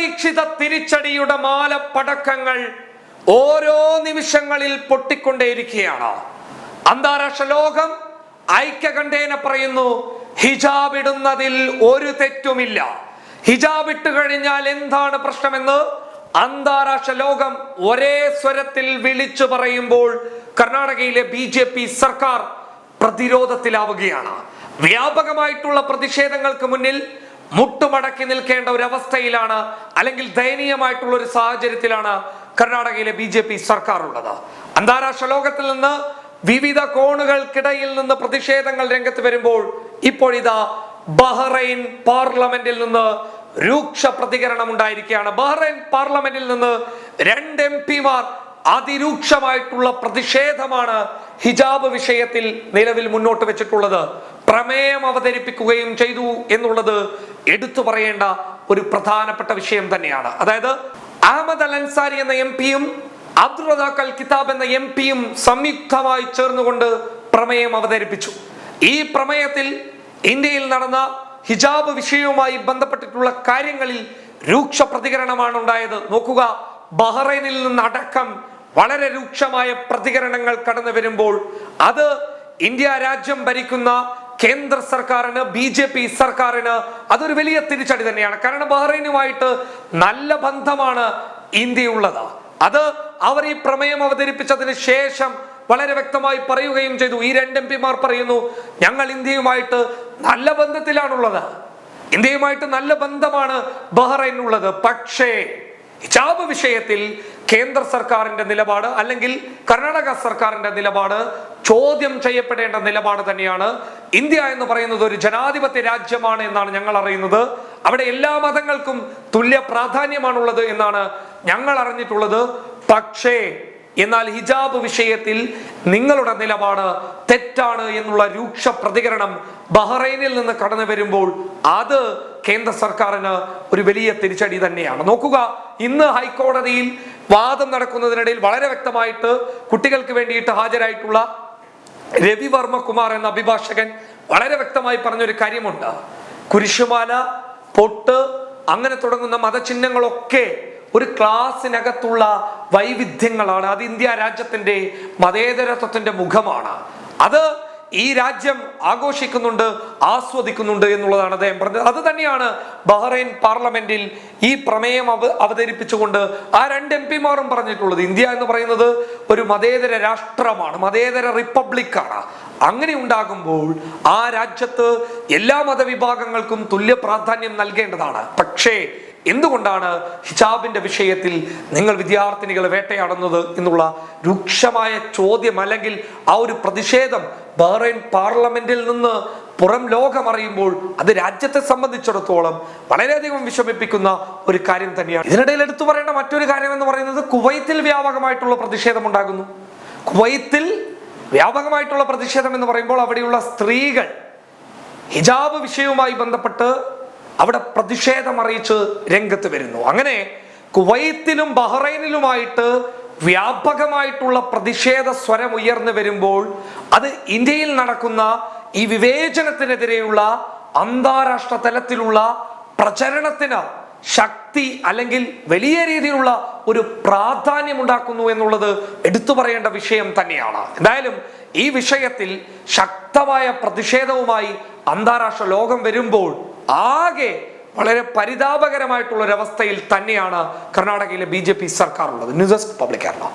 അപ്രതീക്ഷിത തിരിച്ചടിയുടെ മാലപ്പടക്കങ്ങൾ ഓരോ നിമിഷങ്ങളിൽ പൊട്ടിക്കൊണ്ടേയിരിക്കുകയാണ്. അന്താരാഷ്ട്ര ലോകം ഐക്യകണ്ഠേന പറയുന്നു ഹിജാബ് ഇടുന്നതിൽ ഒരു തെറ്റുമില്ല. ഹിജാബ് ഇട്ട് കഴിഞ്ഞാൽ എന്താണ് പ്രശ്നമെന്ന് അന്താരാഷ്ട്ര ലോകം ഒരേ സ്വരത്തിൽ വിളിച്ചു പറയുമ്പോൾ കർണാടകയിലെ ബി ജെ പി സർക്കാർ പ്രതിരോധത്തിലാവുകയാണ്. വ്യാപകമായിട്ടുള്ള പ്രതിഷേധങ്ങൾക്ക് മുന്നിൽ മുട്ടുമടക്കി നിൽക്കേണ്ട ഒരു അവസ്ഥയിലാണ് അല്ലെങ്കിൽ ദയനീയമായിട്ടുള്ള ഒരു സാഹചര്യത്തിലാണ് കർണാടകയിലെ ബി ജെ പി സർക്കാർ ഉള്ളത് അന്താരാഷ്ട്ര ലോകത്തിൽ നിന്ന് വിവിധ കോണുകൾക്കിടയിൽ നിന്ന് പ്രതിഷേധങ്ങൾ രംഗത്ത് വരുമ്പോൾ ഇപ്പോഴിതാ ബഹ്റൈൻ പാർലമെന്റിൽ നിന്ന് രൂക്ഷ പ്രതികരണം ഉണ്ടായിരിക്കുകയാണ്. ബഹ്റൈൻ പാർലമെന്റിൽ നിന്ന് രണ്ട് എം പിമാർ അതിരൂക്ഷമായിട്ടുള്ള പ്രതിഷേധമാണ് ഹിജാബ് വിഷയത്തിൽ നിലവിൽ മുന്നോട്ട് വെച്ചിട്ടുള്ളത്. പ്രമേയം അവതരിപ്പിക്കുകയും ചെയ്തു എന്നുള്ളത് എടുത്തു പറയേണ്ട ഒരു പ്രധാനപ്പെട്ട വിഷയം തന്നെയാണ്. അതായത് അഹമ്മദ് അൽ അൻസാരി എന്ന എം പിയും അബ്ദുൾ കിതാബ് എന്ന എം പിയും സംയുക്തമായി ചേർന്നുകൊണ്ട് പ്രമേയം അവതരിപ്പിച്ചു. ഈ പ്രമേയത്തിൽ ഇന്ത്യയിൽ നടന്ന ഹിജാബ് വിഷയവുമായി ബന്ധപ്പെട്ടിട്ടുള്ള കാര്യങ്ങളിൽ രൂക്ഷ പ്രതികരണമാണ് ഉണ്ടായത്. നോക്കുക ബഹ്റൈനിൽ നിന്നടക്കം വളരെ രൂക്ഷമായ പ്രതികരണങ്ങൾ കടന്നു വരുമ്പോൾ അത് ഇന്ത്യ രാജ്യം ഭരിക്കുന്ന കേന്ദ്ര സർക്കാരിന് ബി ജെ പി സർക്കാരിന് അതൊരു വലിയ തിരിച്ചടി തന്നെയാണ്. കാരണം ബഹ്റൈനുമായിട്ട് നല്ല ബന്ധമാണ് ഇന്ത്യയുള്ളത്. അത് അവർ ഈ പ്രമേയം അവതരിപ്പിച്ചതിന് ശേഷം വളരെ വ്യക്തമായി പറയുകയും ചെയ്തു. ഈ രണ്ട് എം പിമാർ പറയുന്നു ഞങ്ങൾ ഇന്ത്യയുമായിട്ട് നല്ല ബന്ധത്തിലാണുള്ളത്. ഇന്ത്യയുമായിട്ട് നല്ല ബന്ധമാണ് ബഹ്റൈൻ ബഹ്റൈനുള്ളത് പക്ഷേ ഹിജാബ് വിഷയത്തിൽ കേന്ദ്ര സർക്കാരിന്റെ നിലപാട് അല്ലെങ്കിൽ കർണാടക സർക്കാരിന്റെ നിലപാട് ചോദ്യം ചെയ്യപ്പെടേണ്ട നിലപാട് തന്നെയാണ്. ഇന്ത്യ എന്ന് പറയുന്നത് ഒരു ജനാധിപത്യ രാജ്യമാണ് എന്നാണ് ഞങ്ങൾ അറിയുന്നത്. അവിടെ എല്ലാ മതങ്ങൾക്കും തുല്യ പ്രാധാന്യമാണുള്ളത് എന്നാണ് ഞങ്ങൾ അറിഞ്ഞിട്ടുള്ളത്. പക്ഷേ എന്നാൽ ഹിജാബ് വിഷയത്തിൽ നിങ്ങളുടെ നിലപാട് തെറ്റാണ് എന്നുള്ള രൂക്ഷ പ്രതികരണം ബഹ്റൈനിൽ നിന്ന് കടന്നു വരുമ്പോൾ അത് കേന്ദ്ര സർക്കാരിന് ഒരു വലിയ തിരിച്ചടി തന്നെയാണ്. നോക്കുക ഇന്ന് ഹൈക്കോടതിയിൽ വാദം നടക്കുന്നതിനിടയിൽ വളരെ വ്യക്തമായിട്ട് കുട്ടികൾക്ക് വേണ്ടിയിട്ട് ഹാജരായിട്ടുള്ള രവിവർമ്മ കുമാർ എന്ന അഭിഭാഷകൻ വളരെ വ്യക്തമായി പറഞ്ഞൊരു കാര്യമുണ്ട്. കുരിശുമാല പൊട്ട് അങ്ങനെ തുടങ്ങുന്ന മതചിഹ്നങ്ങളൊക്കെ ഒരു ക്ലാസ്സിനകത്തുള്ള വൈവിധ്യങ്ങളാണ്. അത് ഇന്ത്യ രാജ്യത്തിന്റെ മതേതരത്വത്തിന്റെ മുഖമാണ്. അത് ഈ രാജ്യം ആഘോഷിക്കുന്നുണ്ട് ആസ്വദിക്കുന്നുണ്ട് എന്നുള്ളതാണ് അദ്ദേഹം പറഞ്ഞത്. അത് തന്നെയാണ് ബഹ്റൈൻ പാർലമെന്റിൽ ഈ പ്രമേയം അവ അവതരിപ്പിച്ചുകൊണ്ട് ആ രണ്ട് എം പിമാരും പറഞ്ഞിട്ടുള്ളത്. ഇന്ത്യ എന്ന് പറയുന്നത് ഒരു മതേതര രാഷ്ട്രമാണ് മതേതര റിപ്പബ്ലിക്കാണ്. അങ്ങനെ ഉണ്ടാകുമ്പോൾ ആ രാജ്യത്ത് എല്ലാ മതവിഭാഗങ്ങൾക്കും തുല്യ പ്രാധാന്യം നൽകേണ്ടതാണ്. പക്ഷേ എന്തുകൊണ്ടാണ് ഹിജാബിന്റെ വിഷയത്തിൽ നിങ്ങൾ വിദ്യാർത്ഥിനികളെ വേട്ടയാടുന്നത് എന്നുള്ള രൂക്ഷമായ ചോദ്യം അല്ലെങ്കിൽ ആ ഒരു പ്രതിഷേധം ബഹ്റൈൻ പാർലമെന്റിൽ നിന്ന് പുറം ലോകം അറിയുമ്പോൾ അത് രാജ്യത്തെ സംബന്ധിച്ചിടത്തോളം വളരെയധികം വിഷമിപ്പിക്കുന്ന ഒരു കാര്യം തന്നെയാണ്. ഇതിനിടയിൽ എടുത്തു പറയേണ്ട മറ്റൊരു കാര്യം എന്ന് പറയുന്നത് കുവൈത്തിൽ വ്യാപകമായിട്ടുള്ള പ്രതിഷേധം ഉണ്ടാകുന്നു. കുവൈത്തിൽ വ്യാപകമായിട്ടുള്ള പ്രതിഷേധം എന്ന് പറയുമ്പോൾ അവിടെയുള്ള സ്ത്രീകൾ ഹിജാബ് വിഷയവുമായി ബന്ധപ്പെട്ട് അവിടെ പ്രതിഷേധം അറിയിച്ച് രംഗത്ത് വരുന്നു. അങ്ങനെ കുവൈത്തിലും ബഹ്റൈനിലുമായിട്ട് വ്യാപകമായിട്ടുള്ള പ്രതിഷേധ സ്വരം ഉയർന്നു വരുമ്പോൾ അത് ഇന്ത്യയിൽ നടക്കുന്ന ഈ വിവേചനത്തിനെതിരെയുള്ള അന്താരാഷ്ട്ര തലത്തിലുള്ള പ്രചരണത്തിന് ശക്തി അല്ലെങ്കിൽ വലിയ രീതിയിലുള്ള ഒരു പ്രാധാന്യം ഉണ്ടാക്കുന്നു എന്നുള്ളത് എടുത്തു പറയേണ്ട വിഷയം തന്നെയാണ്. എന്തായാലും ഈ വിഷയത്തിൽ ശക്തമായ പ്രതിഷേധവുമായി അന്താരാഷ്ട്ര ലോകം വരുമ്പോൾ ആകെ വളരെ പരിതാപകരമായിട്ടുള്ള ഒരവസ്ഥയിൽ തന്നെയാണ് കർണാടകയിലെ ബി സർക്കാർ ഉള്ളത് ന്യൂസ് ഡെസ്ക് പബ്ലിക് കേരള.